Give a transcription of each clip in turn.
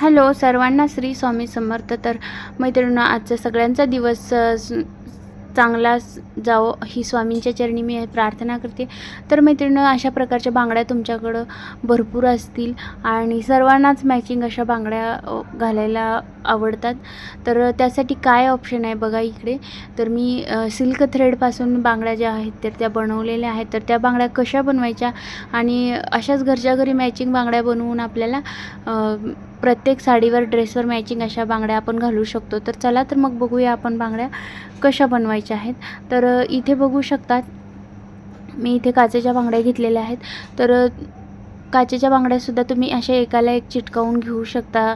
Hello सर्वांना श्री स्वामी समर्थ. तर मैत्रिणींना आजचा सगळ्यांचा दिवस चांगला जावो ही स्वामींच्या चरणी मी प्रार्थना करते. तर मैत्रिणी अशा प्रकारच्या बांगड्या तुमच्याकडं भरपूर असतील आणि सर्वांनाच मॅचिंग अशा बांगड्या घालायला आवडतात. तर त्यासाठी काय ऑप्शन आहे बघा इकडे. तर मी सिल्क थ्रेडपासून बांगड्या ज्या आहेत तर त्या बनवलेल्या आहेत. तर त्या बांगड्या कशा बनवायच्या आणि अशाच घरच्या घरी मॅचिंग बांगड्या बनवून आपल्याला प्रत्येक साडीवर ड्रेसवर मॅचिंग अशा बांगड्या आपण घालू शकतो. तर चला तर मग बघूया आपण बांगड्या कशा बनवायच्या आहेत. तर इथे बघू शकतात. मी इथे काचेच्या बांगड्या घेतलेल्या आहेत. तर काचेच्या बांगड्यासुद्धा तुम्ही अशा एकाला एक चिटकावून घेऊ शकता.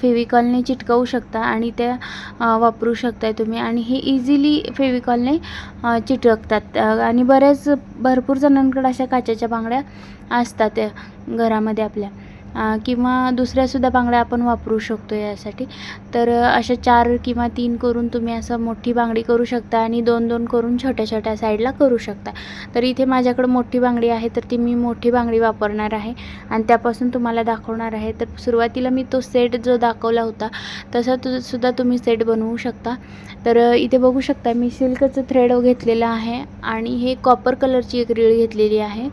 फेविकॉलने चिटकवू शकता आणि त्या वापरू शकताय तुम्ही. आणि हे इझिली फेविकॉलने चिटकतात. आणि बऱ्याच भरपूर जणांकडे अशा काचेच्या बांगड्या असतात घरामध्ये आपल्या. किंवा दुसऱ्यासुद्धा बांगड्या आपण वापरू शकतो यासाठी. तर अशा चार किंवा तीन करून तुम्ही असं मोठी बांगडी करू शकता आणि दोन दोन करून छोट्या छोट्या साईडला करू शकता. तर इथे माझ्याकडं मोठी बांगडी आहे तर ती मी मोठी बांगडी वापरणार आहे आणि त्यापासून तुम्हाला दाखवणार आहे. तर सुरुवातीला मी तो सेट जो दाखवला होता तसा तु सुद्धा तुम्ही सेट बनवू शकता. तर इथे बघू शकता मी सिल्कचं थ्रेड घेतलेलं आहे आणि हे कॉपर कलरची एक रीळ घेतलेली आहे.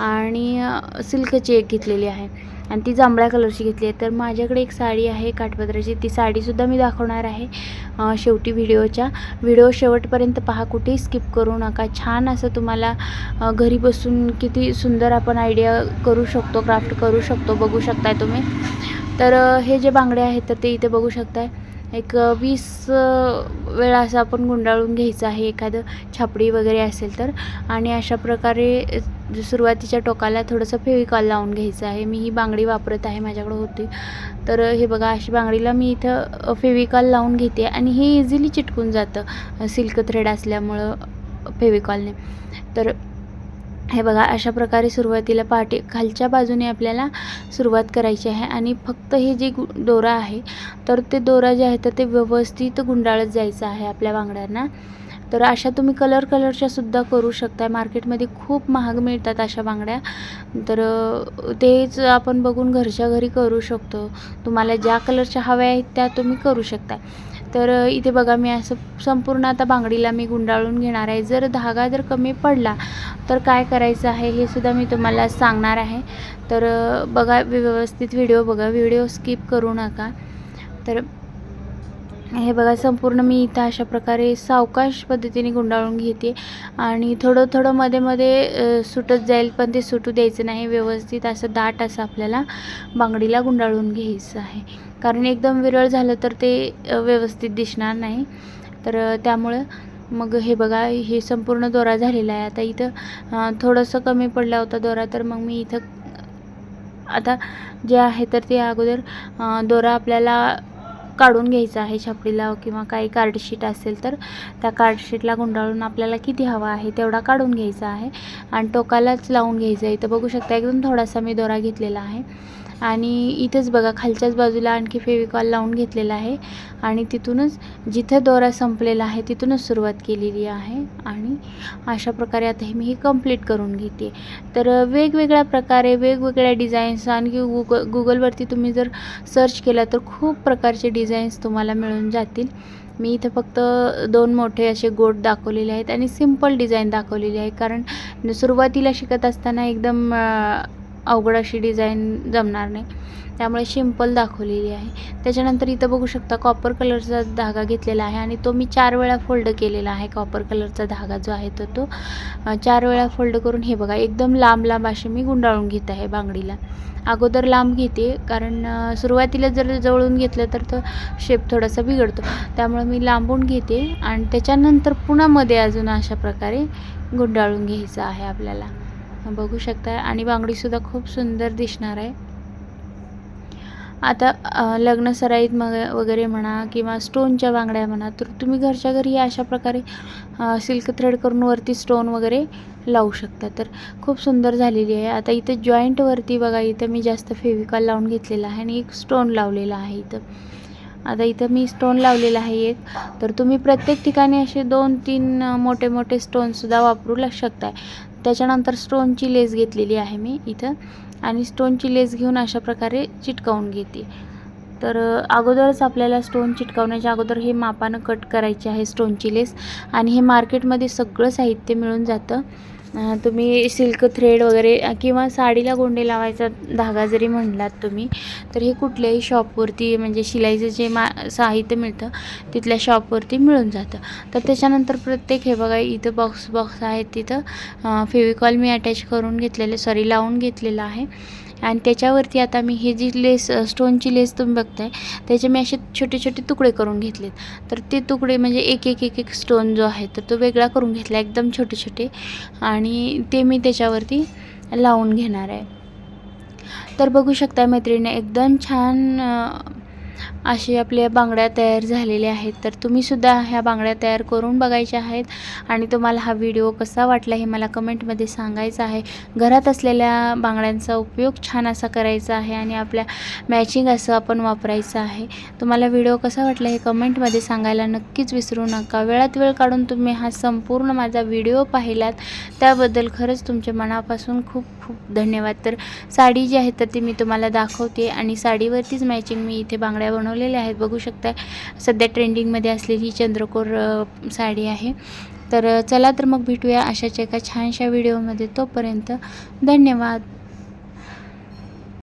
आणि सिल्कची एक घेतलेली आहे. आणि ती जांभळ्या कलरची घेतली आहे. तर माझ्याकडे एक साडी आहे काठपदराची ती साडीसुद्धा मी दाखवणार आहे शेवटी व्हिडिओच्या. व्हिडिओ शेवटपर्यंत पहा कुठेही स्किप करू नका. छान असं तुम्हाला घरी बसून किती सुंदर आपण आयडिया करू शकतो क्राफ्ट करू शकतो बघू शकताय तुम्ही. तर हे जे बांगडे आहेत तर ते इथे बघू शकताय. एक वीस वेळा असं आपण गुंडाळून घ्यायचं आहे एखादं छापडी वगैरे असेल तर. आणि अशा प्रकारे सुरुवातीच्या टोकाला थोडंसं फेविकॉल लावून घ्यायचं आहे. मी ही बांगडी वापरत आहे माझ्याकडं होती. तर हे बघा अशी बांगडीला मी इथं फेविकॉल लावून घेते आणि हे इझिली चिटकून जातं सिल्क थ्रेड असल्यामुळं फेविकॉलने. तर हे बघा अशा प्रकारे सुरुवातीला पहाटे खालच्या बाजूने आपल्याला सुरुवात करायची आहे आणि फक्त हे जे गु दोरा आहे तर ते दोरा जे आहे तर ते व्यवस्थित गुंडाळत जायचं आहे आपल्या बांगड्यांना तर अशा तुम्ही कलर कलरच्या सुद्धा करू शकता मार्केटमध्ये खूप महाग मिळतात अशा बांगड्या तर तेच आपण बघून घरच्या घरी करू शकतो. तुम्हाला ज्या कलरच्या हव्या आहेत त्या तुम्ही करू शकता तर इथे बघा मी असं संपूर्ण आता बांगडीला मी गुंडाळून घेणार आहे. जर धागा जर कमी पडला तर काय करायचं आहे हे सुद्धा मी तुम्हाला सांगणार आहे. तर बघा व्यवस्थित व्हिडिओ बघा. व्हिडिओ स्किप करू नका. तर हे बघा संपूर्ण मी इथं अशा प्रकारे सावकाश पद्धतीने गुंडाळून घेते. आणि थोडं थोडं मध्ये मध्ये सुटत जाईल पण ते सुटू द्यायचं नाही. व्यवस्थित असं दाट असं आपल्याला बांगडीला गुंडाळून घ्यायचं आहे. कारण एकदम विरळ झालं तर ते व्यवस्थित दिसणार नाही. तर त्यामुळं मग हे बघा हे संपूर्ण दोरा झालेला आहे. आता इथं थोडंसं कमी पडला होता दोरा तर मग मी इथं आता जे आहे तर ते अगोदर दोरा आपल्याला काढून घ्यायचं आहे छापडीला किंवा काही कार्डशीट असेल तर त्या कार्डशीटला गुंडाळून आपल्याला किती हवा आहे तेवढा काढून घ्यायचा आहे. आणि टोकालाच लावून घ्यायचं आहे. इथं बघू शकता एकदम थोडासा मी दोरा घेतलेला आहे. आणि इथंच बघा खालच्याच बाजूला आणखी फेविकॉल लावून घेतलेला आहे. आणि तिथूनच जिथे दोरा संपलेला आहे तिथूनच सुरुवात केलेली आहे. आणि अशा प्रकारे आता हे मी हे कंप्लीट करून घेते. तर वेगवेगळ्या प्रकारे वेगवेगळ्या डिझाईन्स आणखी गुग गुगलवरती तुम्ही जर सर्च केला तर खूप प्रकारचे डिझाईन्स तुम्हाला मिळून जातील. मी इथं फक्त दोन मोठे असे गोट दाखवलेले आहेत आणि सिंपल डिझाईन दाखवलेली आहे. कारण सुरुवातीला शिकत असताना एकदम अवघड अशी डिझाईन जमणार नाही. त्यामुळे सिंपल दाखवलेली आहे. त्याच्यानंतर इथं बघू शकता कॉपर कलरचा धागा घेतलेला आहे आणि तो मी चार वेळा फोल्ड केलेला आहे. कॉपर कलरचा धागा जो आहे तो तो. चार वेळा फोल्ड करून हे बघा एकदम लांब लांब असे मी गुंडाळून घेत आहे बांगडीला. अगोदर लांब घेते कारण सुरुवातीला जर जवळून घेतलं तर तो शेप थोडासा बिघडतो. त्यामुळे मी लांबून घेते आणि त्याच्यानंतर पुन्हा मध्ये अजून अशा प्रकारे गुंडाळून घ्यायचं आहे आपल्याला. बघू शकता आणि बांगडीसुद्धा खूप सुंदर दिसणार आहे. आता लग्न सराईत मग वगैरे म्हणा किंवा स्टोनच्या बांगड्या म्हणा तर तुम्ही घरच्या घरी अशा प्रकारे सिल्क थ्रेड करून वरती स्टोन वगैरे लावू शकता. तर खूप सुंदर झालेली आहे. आता इथं जॉईंटवरती बघा इथं मी जास्त फेविकॉल लावून घेतलेला आहे आणि एक स्टोन लावलेला आहे इथं. आता इथं मी स्टोन लावलेला आहे एक. तर तुम्ही प्रत्येक ठिकाणी असे दोन तीन मोठे मोठे स्टोनसुद्धा वापरू शकताय. त्याच्यानंतर स्टोनची लेस घेतलेली आहे मी इथं. आणि स्टोनची लेस घेऊन अशा प्रकारे चिटकावून घेते. तर अगोदरच आपल्याला स्टोन चिटकावण्याच्या अगोदर हे मापानं कट करायचे आहे स्टोनची लेस. आणि हे मार्केटमध्ये सगळं साहित्य मिळून जातं. तुम्ही सिल्क थ्रेड वगैरे किंवा साडीला गोंडे लावायचा धागा जरी म्हणलात तुम्ही तर हे कुठल्याही शॉपवरती म्हणजे शिलाईचं जे मा साहित्य मिळतं तिथल्या शॉपवरती मिळून जातं. तर त्याच्यानंतर प्रत्येक हे बघा इथं बॉक्स बॉक्स आहेत तिथं. फेविकॉल मी अटॅच करून घेतलेले सॉरी लावून घेतलेलं आहे. आणि त्याच्यावरती आता मी हे जी लेस स्टोनची लेस तुम्ही बघताय त्याचे मी असे छोटे छोटे तुकडे करून घेतलेत. तर ते तुकडे म्हणजे एक एक एक एक स्टोन जो आहे तर तो वेगळा करून घेतला एकदम छोटे छोटे. आणि ते मी त्याच्यावरती लावून घेणार आहे. तर बघू शकता मैत्रिणी एकदम छान अशी असे आपल्या बांगड्या तयार झालेल्या आहेत. तर तुम्हीसुद्धा ह्या बांगड्या तयार करून बघायच्या आहेत आणि तुम्हाला हा व्हिडिओ कसा वाटला हे मला कमेंटमध्ये सांगायचं आहे. घरात असलेल्या बांगड्यांचा उपयोग छान असा करायचा आहे आणि आपल्या मॅचिंग असं आपण वापरायचं आहे. तुम्हाला व्हिडिओ कसा वाटला हे कमेंटमध्ये सांगायला नक्कीच विसरू नका. वेळात वेळ काढून तुम्ही हा संपूर्ण माझा व्हिडिओ पाहिलात त्याबद्दल खरंच तुमच्या मनापासून खूप खूप धन्यवाद. तर साडी जी आहे तर ती मी तुम्हाला दाखवते आणि साडीवरतीच मॅचिंग मी इथे बांगड्या बनवलेल्या आहेत. बघू शकता सध्या ट्रेंडिंगमध्ये असलेली चंद्रकोर साडी आहे. तर चला तर मग भेटूया अशाच एका छानशा व्हिडिओमध्ये. तोपर्यंत धन्यवाद.